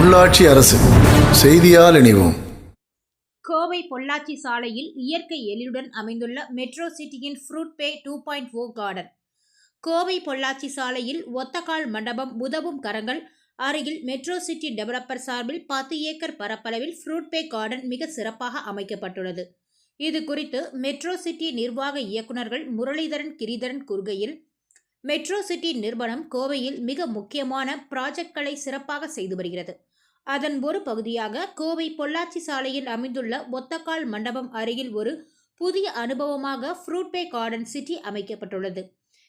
உள்ளாட்சி அரசு செய்தியால் இணைவோம். கோவை பொள்ளாச்சி சாலையில் இயற்கை எழிலுடன் அமைந்துள்ள metro சிட்டியின் fruit bay two point o garden. Kovai Pollachi சாலையில் ஒத்தக்கால் மண்டபம் உதவும் கரங்கள் அருகில் மெட்ரோ சிட்டி டெவலப்பர் சார்பில் பத்து ஏக்கர் பரப்பளவில் ஃப்ரூட் பே கார்டன் மிக சிறப்பாக அமைக்கப்பட்டுள்ளது. இது குறித்து மெட்ரோ சிட்டி நிர்வாக இயக்குநர்கள் முரளிதரன் கிரிதரன் கூறுகையில் மெட்ரோ சிட்டி நிறுவனம் கோவையில் மிக முக்கியமான ப்ராஜெக்ட்களை சிறப்பாக செய்து வருகிறது. அதன் ஒரு பகுதியாக கோவை பொள்ளாச்சி சாலையில் அமைந்துள்ள ஒத்தக்கால் மண்டபம் அருகில் ஒரு புதிய அனுபவமாக ஃப்ரூட் பே கார்டன் சிட்டி அமைக்கப்பட்டுள்ளது.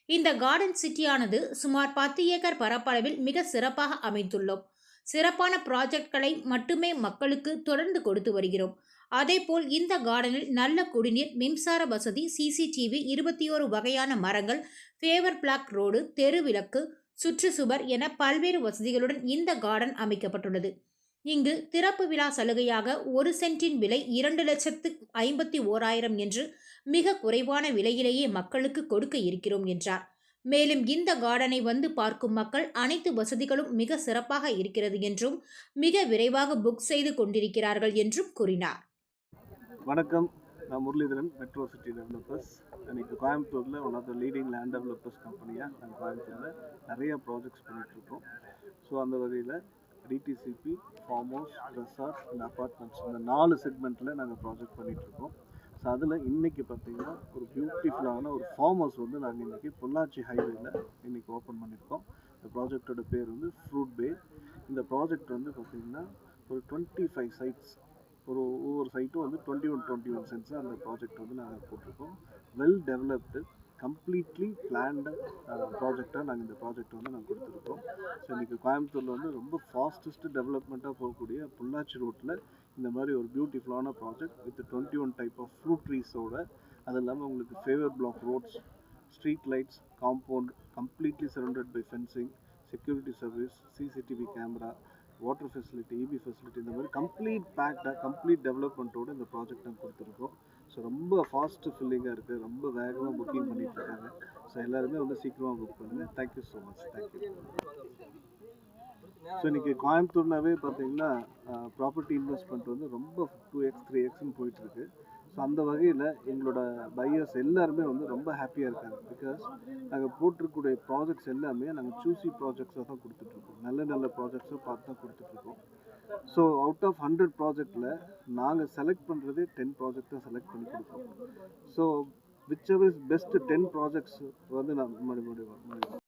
இந்த கார்டன் சிட்டியானது சுமார் பத்து ஏக்கர் பரப்பளவில் மிக சிறப்பாக அமைத்துள்ளோம் சிறப்பான ப்ராஜெக்ட்களை மட்டுமே மக்களுக்கு தொடர்ந்து கொடுத்து வருகிறோம். அதேபோல் இந்த கார்டனில் நல்ல குடிநீர் மின்சார வசதி சிசிடிவி இருபத்தி ஓரு வகையான மரங்கள் ஃபேவர் பிளாக் ரோடு தெருவிளக்கு சுற்றுச்சுவர் என பல்வேறு வசதிகளுடன் இந்த கார்டன் அமைக்கப்பட்டுள்ளது. இங்கு திறப்பு விழா சலுகையாக ஒரு சென்டின் விலை இரண்டு லட்சத்து ஐம்பத்தி ஓராயிரம் என்று மிக குறைவான விலையிலேயே மக்களுக்கு கொடுக்க இருக்கிறோம் என்றார். மேலும் இந்த கார்டனை வந்து பார்க்கும் மக்கள் அனைத்து வசதிகளும் மிக சிறப்பாக இருக்கிறது என்றும் மிக விரைவாக புக் செய்து கொண்டிருக்கிறார்கள் என்றும் கூறினார். வணக்கம். நான் முரளிதரன் மெட்ரோ சிட்டி டெவலப்பர்ஸ் இன்னைக்கு கோயம்புத்தூரில் one of the leading land developers கம்பெனியாக நாங்கள் கோயம்புத்தூரில் நிறைய ப்ராஜெக்ட்ஸ் பண்ணிகிட்ருக்கோம் ஸோ அந்த வகையில் டிடிசிபி ஃபார்ம் ஹவுஸ் ரெசார்ட் இந்த அப்பார்ட்மெண்ட்ஸ் இந்த நாலு செக்மெண்ட்டில் நாங்கள் ப்ராஜெக்ட் பண்ணிகிட்ருக்கோம் ஸோ அதில் இன்றைக்கி பார்த்தீங்கன்னா ஒரு பியூட்டிஃபுல்லான ஒரு ஃபார்ம் ஹவுஸ் வந்து நாங்கள் இன்றைக்கி பொள்ளாச்சி ஹைவேயில் இன்றைக்கி ஓப்பன் பண்ணியிருக்கோம் இந்த ப்ராஜெக்டோட பேர் வந்து ஃப்ரூட் பே இந்த ப்ராஜெக்ட் வந்து பார்த்திங்கன்னா ஒரு டுவெண்ட்டி ஃபைவ் சைட்ஸ் ஒரு ஒவ்வொரு சைட்டும் வந்து twenty one twenty one cents அந்த ப்ராஜெக்ட் வந்து நாங்கள் போட்டிருக்கோம். வெல் டெவலப்டு கம்ப்ளீட்லி பிளான்டு ப்ராஜெக்டாக நாங்கள் இந்த ப்ராஜெக்ட் வந்து நாங்கள் கொடுத்துருக்கோம். ஸோ இன்றைக்கி கோயம்புத்தூரில் வந்து ரொம்ப ஃபாஸ்டஸ்ட்டு டெவலப்மெண்ட்டாக போகக்கூடிய பொள்ளாச்சி ரோட்டில் இந்த மாதிரி ஒரு பியூட்டிஃபுல்லான project with twenty one type of fruit ட்ரீஸோட அது இல்லாமல் உங்களுக்கு paver block roads street lights compound completely surrounded by fencing security service CCTV camera water facility EB facility இந்த மாதிரி கம்ப்ளீட் பேக்டாக கம்ப்ளீட் டெவலப்மெண்ட்டோட இந்த ப்ராஜெக்ட் நாங்கள் கொடுத்துருக்கோம். ஸோ ரொம்ப ஃபாஸ்ட் ஃபில்லிங்காக இருக்குது ரொம்ப வேகமாக புக்கிங் பண்ணிகிட்ருக்காங்க இருக்காங்க. ஸோ எல்லாருமே வந்து சீக்கிரமாக புக் பண்ணுங்கள் thank you so much thank you so இன்றைக்கி கோயம்புத்தூர்னாவே பார்த்தீங்கன்னா ப்ராப்பர்ட்டி இன்வெஸ்ட்மெண்ட் வந்து ரொம்ப டூ எக்ஸ் த்ரீ எக்ஸ்னு போயிட்டுருக்கு. ஸோ அந்த வகையில் எங்களோட பையர்ஸ் எல்லாருமே வந்து ரொம்ப ஹாப்பியாக இருக்காங்க. பிகாஸ் நாங்கள் போட்டிருக்கக்கூடிய ப்ராஜெக்ட்ஸ் எல்லாமே நாங்கள் சூசி ப்ராஜெக்ட்ஸாக தான் கொடுத்துட்ருக்கோம் நல்ல நல்ல ப்ராஜெக்ட்ஸை பார்த்து தான் கொடுத்துட்ருக்கோம் ஸோ அவுட் ஆஃப் ஹண்ட்ரட் ப்ராஜெக்டில் நாங்கள் செலக்ட் பண்ணுறதே டென் ப்ராஜெக்ட் தான் செலக்ட் பண்ணி கொடுப்போம் so whichever is best ten projects வந்து நான் மறுபடியும்